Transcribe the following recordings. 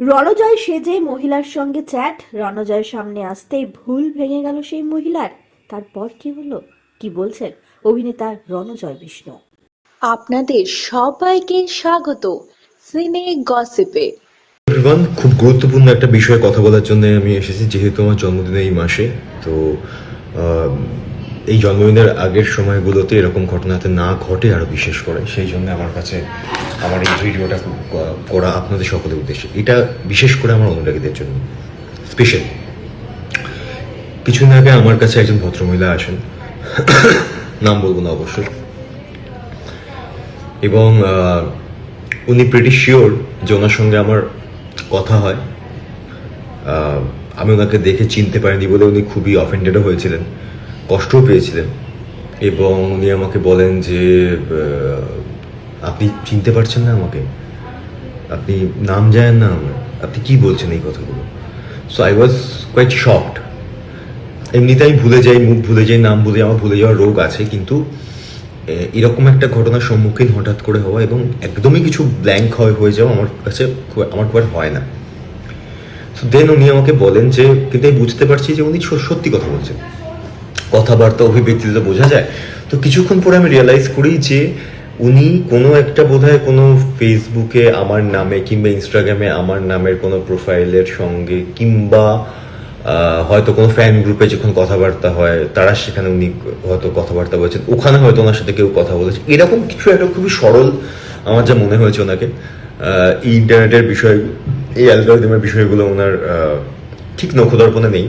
রণজয় সেজে মহিলার সঙ্গে চ্যাট। রণজয়ের সামনে আসতেই ভুল ভেঙে গেল সেই মহিলার। তারপর কি হলো? কি বলছেন অভিনেতা রণজয় বিষ্ণু? আপনাদের সবাইকে স্বাগত সিনে গসিপে। এভরিওয়ান খুব গুরুত্বপূর্ণ একটা বিষয়ে কথা বলার জন্য আমি এসেছি যেহেতু আমার জন্মদিন এই মাসে তো আহ, এই জন্মদিনের আগের সময়গুলোতে এরকম ঘটনা যাতে না ঘটে আরও বিশেষ করে। সেই জন্য আমার কাছে আমার এই ভিডিওটা করা আপনাদের সকলের উদ্দেশ্যে। এটা বিশেষ করে আমার অনুরাগীদের জন্য। স্পেশাল কিছুদিন আগে আমার কাছে একজন ভদ্রমহিলা আসেন নাম বলব না অবশ্যই এবং উনি প্রিটি শিওর যে ওনার সঙ্গে আমার কথা হয়। আমি ওনাকে দেখে চিনতে পারিনি বলে উনি খুবই অফেন্ডেডও হয়েছিলেন। কষ্টও পেয়েছিলেন। এবং উনি আমাকে বলেন যে আপনি চিনতে পারছেন না আমাকে। আপনি নাম জানেন না আমার আপনি কি বলছেন এই কথাগুলো? So I was quite shocked এমনিতে আমি ভুলে যাই, মুখ ভুলে যাই, নাম ভুলে আমার ভুলে যাওয়ার রোগ আছে, কিন্তু এরকম একটা ঘটনার সম্মুখীন হঠাৎ করে হওয়া এবং একদমই কিছু ব্ল্যাঙ্ক হয়ে হয়ে যাওয়া আমার কাছে আমার খুব হয় না। তো দেন উনি আমাকে বলেন যে, কিন্তু আমি বুঝতে পারছি যে উনি সত্যি কথা বলছেন। কথাবার্তা অভিব্যক্তিতে বোঝা যায়, তো কিছুক্ষণ পরে আমি রিয়েলাইজ করি যে উনি কোনো একটা বোধহয় কোনো ফেসবুকে আমার নামে কিংবা ইনস্টাগ্রামে আমার নামের কোনো প্রোফাইলের সঙ্গে কিংবা হয়তো কোনো ফ্যান গ্রুপে যখন কথাবার্তা হয়, তারা সেখানে উনি হয়তো কথাবার্তা বলেছেন, ওখানে হয়তো ওনার সাথে কেউ কথা বলেছে। এরকম কিছু একটা খুবই সরল আমার যা মনে হয়েছে ওনাকে। ইন্টারনেটের বিষয়, এই অ্যালগোরিদমের বিষয়গুলো ওনার ঠিক নখদর্পণে নেই।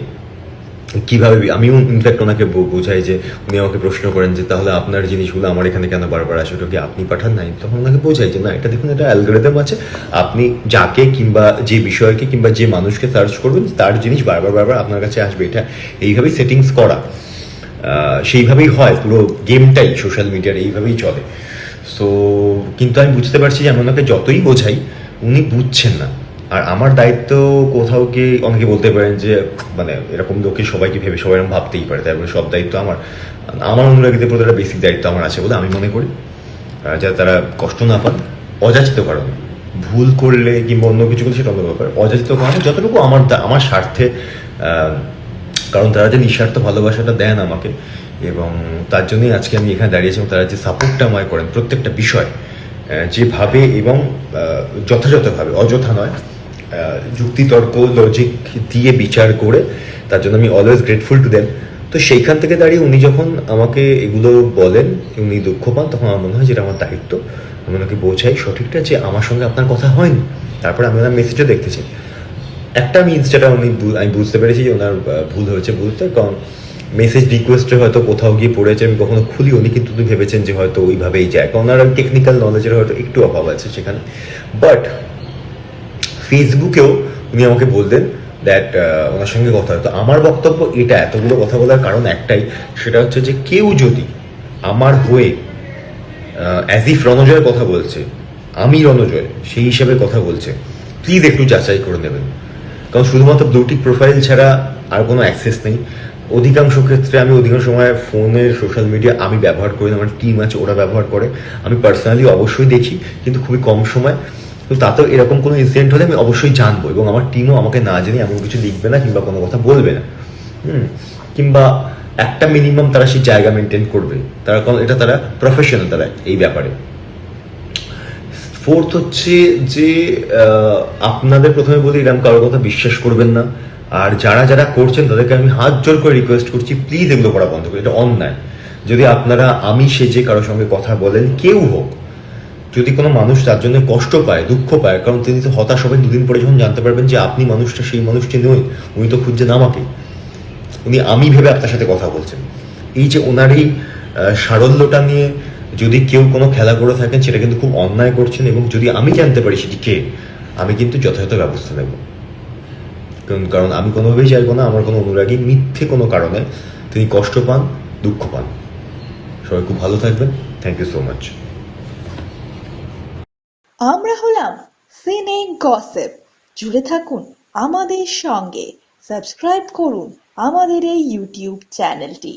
কীভাবে আমিও ইনফ্যাক্ট ওনাকে বোঝাই যে উনি আমাকে প্রশ্ন করেন যে তাহলে আপনার জিনিসগুলো আমার এখানে কেন বারবার আসে? ওটা কি আপনি পাঠান? নাই। তখন ওনাকে বোঝাই যে না, এটা দেখুন, এটা অ্যালগোরিদম আছে। আপনি যাকে কিংবা যে বিষয়কে কিংবা যে মানুষকে সার্চ করবেন, তার জিনিস বারবার বারবার আপনার কাছে আসবে। এটা এইভাবেই সেটিংস করা। সেইভাবেই হয়। পুরো গেমটাই সোশ্যাল মিডিয়ার এইভাবেই চলে। সো কিন্তু আমি বুঝতে পারছি যে আমি ওনাকে যতই বোঝাই, উনি বুঝছেন না। আর আমার দায়িত্ব কোথাও গিয়ে অনেকে বলতে পারেন যে মানে এরকম লোকে সবাইকে ভেবে সবাই এরকম ভাবতেই পারে। তারপরে সব দায়িত্ব আমার। আমার অনুরাগীদের প্রতি একটা বেসিক দায়িত্ব আমার আছে বলে আমি মনে করি। যাতে তারা কষ্ট না পান, অযাচিত কারণে। ভুল করলে কিংবা অন্য কিছু করলে সেটা অন্য ব্যাপার। অযাচিত কারণে যতটুকু আমার আমার স্বার্থে কারণ তারা যে নিঃস্বার্থ ভালোবাসাটা দেন আমাকে এবং তার জন্যই আজকে আমি এখানে দাঁড়িয়েছি এবং তারা যে সাপোর্টটা আমায় করেন প্রত্যেকটা বিষয় যেভাবে এবং যথাযথভাবে, অযথা নয় যুক্তিতর্ক লজিক দিয়ে বিচার করে তার জন্য আমি অলওয়েজ গ্রেটফুল টু দেন তো সেইখান থেকে দাঁড়িয়ে উনি যখন আমাকে এগুলো বলেন, উনি দুঃখ পান, তখন আমার মনে হয় যেটা আমার দায়িত্ব, আমি ওনাকে বোঝাই সঠিকটা যে আমার সঙ্গে আপনার কথা হয়নি। তারপর আমি ওনার মেসেজও দেখতেছি একটা আমি ইনস্টাটা উনি আমি বুঝতে পেরেছি যে ওনার ভুল হয়েছে বুঝতে, কারণ মেসেজ রিকোয়েস্টে হয়তো কোথাও গিয়ে পড়েছে, আমি কখনো খুলি উনি কিন্তু উনি ভেবেছেন যে হয়তো ওইভাবেই যায়। কারণ ওনার টেকনিক্যাল নলেজের হয়তো একটু অভাব আছে সেখানে। বাট ফেসবুকেও উনি আমাকে বললেন দ্যাট ওনার সঙ্গে কথা তো আমার বক্তব্য এটা, এতগুলো কথা বলার কারণ একটাই, সেটা হচ্ছে যে কেউ যদি আমার হয়ে অ্যাজ ইফ রণজয়ের কথা বলছে, আমি রণজয়, সেই হিসাবে কথা বলছে প্লিজ একটু যাচাই করে নেবেন। কারণ শুধুমাত্র ব্লুটিক প্রোফাইল ছাড়া আর কোনো অ্যাক্সেস নেই। অধিকাংশ ক্ষেত্রে আমি অধিকাংশ সময় ফোনের সোশ্যাল মিডিয়া আমি ব্যবহার করি না, আমার টিম আছে ওরা ব্যবহার করে। আমি পার্সোনালি অবশ্যই দেখি কিন্তু খুবই কম সময়। তো তাতেও এরকম কোনো ইনসিডেন্ট হলে আমি অবশ্যই জানব এবং আমার টিমও আমাকে না জেনে এমন কিছু লিখবে না কিংবা কোনো কথা বলবে না। হুম কিংবা একটা মিনিমাম তারা সেই জায়গা মেনটেন করবে। তারা কারণ এটা তারা প্রফেশনাল তারা এই ব্যাপারে। ফোর্থ হচ্ছে যে আপনাদের প্রথমে বলি এরকম কারোর কথা বিশ্বাস করবেন না। আর যারা যারা করছেন তাদেরকে আমি হাত জোর করে রিকোয়েস্ট করছি প্লিজ এগুলো করা বন্ধ করুন, এটা অন্যায়। যদি আপনারা, আমি সেজে কারোর সঙ্গে কথা বলেন, কেউ হোক, যদি কোনো মানুষ তার জন্য কষ্ট পায়, দুঃখ পায়, কারণ তিনি তো হতাশ হবেন, দুদিন পরে যখন জানতে পারবেন যে আপনি মানুষটা, সেই মানুষটি নই, উনি তো খুঁজছেন আমাকে উনি আমি ভেবে আপনার সাথে কথা বলছেন। এই যে ওনার এই সারল্যটা নিয়ে যদি কেউ কোনো খেলা করে থাকেন, সেটা কিন্তু খুব অন্যায় করছেন এবং যদি আমি জানতে পারি সেটি কে, আমি কিন্তু যথাযথ ব্যবস্থা নেব। কারণ আমি কোনোভাবেই চাইব না, আমার কোনো অনুরাগী মিথ্যে কোনো কারণে তিনি কষ্ট পান, দুঃখ পান। সবাই খুব ভালো থাকবেন। থ্যাংক ইউ সো মাচ আমরা হলাম সিনে গসেপ। জুড়ে থাকুন আমাদের সঙ্গে। সাবস্ক্রাইব করুন আমাদের এই ইউটিউব চ্যানেলটি।